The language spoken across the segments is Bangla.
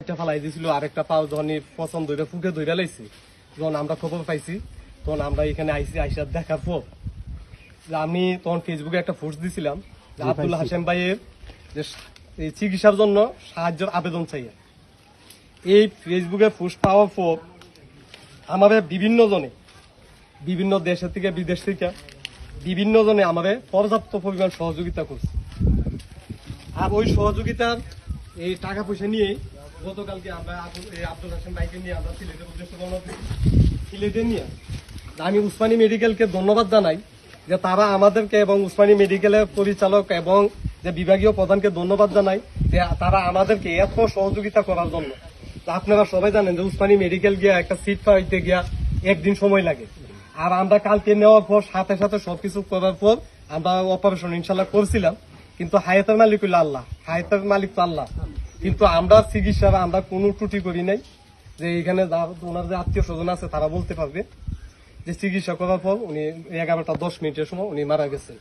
একটা ফালাই দিছিল আরেকটা পাও যখন পছন্দ হইলে ফুকে ধইরা লাইছি যখন আমরা খবর পাইছি তখন আমরা এখানে আইসি আইসার দেখার পর আমি তখন ফেসবুকে একটা পোস্ট দিছিলাম যে আব্দুল হাসেম ভাইয়ের যে এই চিকিৎসার জন্য সাহায্যের আবেদন চাই এই ফেসবুকে পোস্ট পাওয়ার পর আমাদের বিভিন্ন জনে বিভিন্ন দেশের থেকে বিদেশ থেকে বিভিন্ন জনে আমাদের পর্যাপ্ত পরিমাণ সহযোগিতা করছে। আর ওই সহযোগিতার এই টাকা পয়সা নিয়ে গতকালকে আমরা আব্দুল হাসান ভাইকে নিয়ে আমরা সিলেটের উদ্দেশ্যে রওনা দিই। সিলেটে নিয়ে? আমি উসমানী মেডিকেলকে ধন্যবাদ জানাই যে তারা আমাদেরকে এবং উসমানী মেডিকেলের পরিচালক এবং যে বিভাগীয় প্রধানকে ধন্যবাদ জানাই যে তারা আমাদেরকে এত সহযোগিতা করার জন্য। আপনারা সবাই জানেন যে উসমানী মেডিকেল গিয়া একটা সিট পাইতে গিয়া একদিন সময় লাগে। আর আমরা কালকে নেওয়ার পর, সাথে সাথে সবকিছু করার পর আমরা অপারেশন ইনশাল্লাহ করছিলাম। কিন্তু হায়াতের মালিক হইল আল্লাহ। হায়াতের মালিক তো আল্লাহ। কিন্তু আমরা চিকিৎসা আমরা কোনো ত্রুটি করি নাই যে এখানে ওনার যে আত্মীয় স্বজন আছে তারা বলতে পারবে যে চিকিৎসা করার পর উনি এগারোটা, দশ মিনিটের সময় উনি মারা গেছেন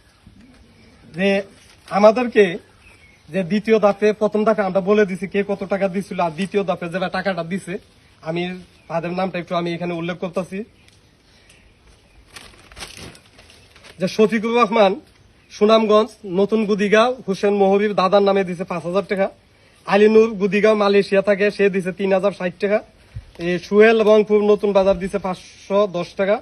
যে আমাদেরকে যে দ্বিতীয় ধাপে, প্রথম ধাপে আমরা বলে দিছি কে কত টাকা দিছিল আর দ্বিতীয় দাপে যারা টাকাটা দিছে, আমি তাদের নামটা একটু আমি এখানে উল্লেখ করতেছি। যে শফিকুর রহমান, সুনামগঞ্জ, নতুন গুদিগাঁও, হুসেন মোহরির দাদার নামে দিছে পাঁচ হাজার টাকা। আলিনুর গুদিগাঁও, মালয়েশিয়া থাকে। সে দিছে তিন হাজার ষাট টাকা। এ সুহেল রংপুর নতুন বাজার দিছে পাঁচশো দশ টাকা।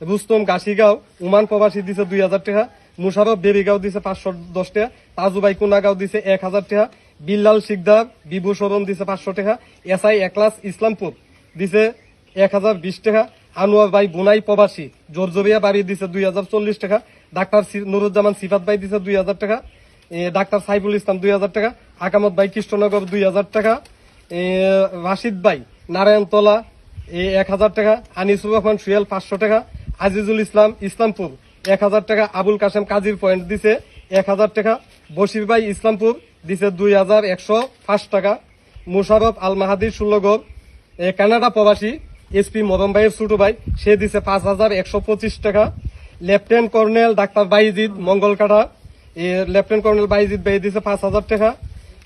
রুস্তম গাছিগাঁও, উমান প্রবাসী দিছে দুই হাজার টাকা। মুশারফ বেরিগাঁও দিছে পাঁচশো দশ টাকা। তাজুবাই কুনাগাঁও দিছে এক হাজার টাকা। বিল্লাল শিকদার, বিভু সরণ দিছে পাঁচশো টাকা। এসআই একলাস ইসলামপুর দিছে এক হাজার বিশ টাকা। আনোয়ার ভাই বুনাই প্রবাসী, জোরজোরিয়া বাড়ি দিছে দুই হাজার চল্লিশ টাকা। ডাক্তার নুরুজ্জামান সিফাত ভাই দিছে দুই হাজার টাকা। ডাক্তার সাইফুল ইসলাম দুই হাজার টাকা আকামত ভাই কৃষ্ণনগর দুই হাজার টাকা রাশিদ ভাই নারায়ণতলা এক হাজার টাকা আনিসুর রহমান সুয়েল পাঁচশো টাকা আজিজুল ইসলাম ইসলামপুর এক হাজার টাকা আবুল কাসেম কাজীর পয়েন্ট দিছে এক হাজার টাকা বশির ভাই ইসলামপুর দিছে দুই হাজার একশো পাঁচ টাকা মুশারফ আল মাহাদির এ, কানাডা প্রবাসী এসপি মদন ভাইয়ের ছোট ভাই সে দিছে পাঁচ হাজার একশো পঁচিশ টাকা lieutenant colonel doctor Bayezid Mangalkata এ, লেফটেন্যান্ট কর্নেল বাইজিদ ভাই দিছে পাঁচ হাজার টাকা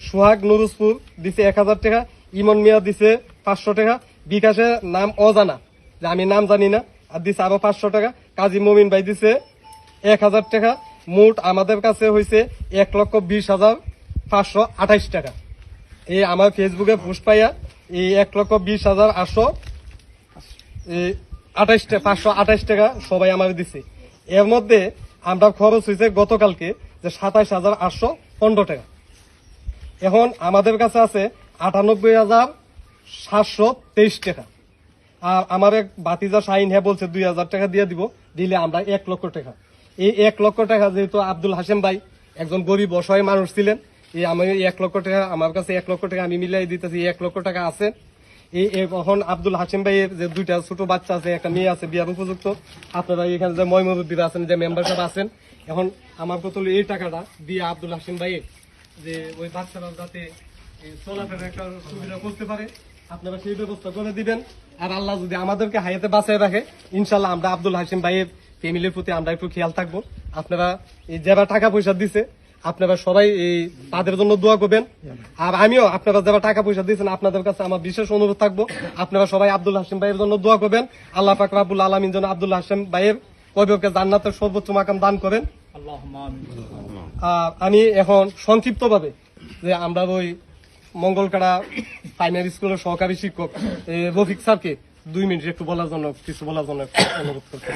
সোহাগ নুরুজপুর দিছে এক হাজার টাকা ইমন মিয়া দিছে পাঁচশো টাকা বিকাশে নাম অজানা যে আমি নাম জানি না আর দিছে আরও পাঁচশো টাকা কাজী মমিন ভাই দিছে এক হাজার টাকা মোট আমাদের কাছে হয়েছে এক লক্ষ বিশ হাজার পাঁচশো আঠাইশ টাকা। এই আমার ফেসবুকে পোস্ট পাইয়া এই এক লক্ষ বিশ হাজার আটশো আঠাইশ টাকা পাঁচশো আঠাইশ টাকা সবাই আমার দিছে। এর মধ্যে আমরা খরচ হয়েছে গতকালকে যে সাতাইশ হাজার আটশো পনেরো টাকা। এখন আমাদের কাছে আছে আটানব্বই হাজার সাতশো তেইশ টাকা। আর আমার এক বাতিজা শাহিন হ্যাঁ বলছে দুই হাজার টাকা দিয়ে দিব, দিলে আমরা এক লক্ষ টাকা। এই এক লক্ষ টাকা যেহেতু আব্দুল হাসেম ভাই একজন গরিব অসহায় মানুষ ছিলেন, এই আমি এক লক্ষ টাকা, আমার কাছে এক লক্ষ টাকা আমি মিলাই দিতেছি এক লক্ষ টাকা আছে। এই এখন আব্দুল হাসিম ভাইয়ের যে দুইটা ছোট বাচ্চা আছে, একটা মেয়ে আছে, বিয়ার উপযুক্ত। আপনারা এখানে যে ময়মরুদ্দিন আছেন, যে মেম্বারশিপ আছেন, এখন আমার কত এই টাকাটা দিয়ে আব্দুল হাসিম ভাইয়ের যে ওই বাচ্চারা যাতে চলাফেরা একটা সুবিধা করতে পারে, আপনারা সেই ব্যবস্থা করে দিবেন। আর আল্লাহ যদি আমাদেরকে হায়াতে বাঁচায় রাখে ইনশাল্লাহ আমরা আব্দুল হাসিম ভাইয়ের ফ্যামিলির প্রতি আমরা একটু খেয়াল থাকব। আপনারা এই যারা টাকা পয়সা দিছে আপনারা সবাই এই তাদের জন্য দোয়া করবেন। আর আমিও আপনারা যারা টাকা পয়সা দিয়েছেন আপনাদের কাছে আমার বিশেষ অনুরোধ থাকব আপনারা সবাই আব্দুল হাসিম ভাইয়ের জন্য দোয়া করবেন। আল্লাহ পাক রাবুল আলমিন যেন আব্দুল হাসিম ভাইয়ের কবিকে জান্নাতের সর্বোচ্চ মাকাম দান করেন। আর আমি এখন সংক্ষিপ্তভাবে যে আমরা ওই মঙ্গলকাড়া প্রাইমারি স্কুলের সহকারী শিক্ষক রফিক স্যারকে দুই মিনিট একটু বলার জন্য কিছু বলার জন্য অনুরোধ করতে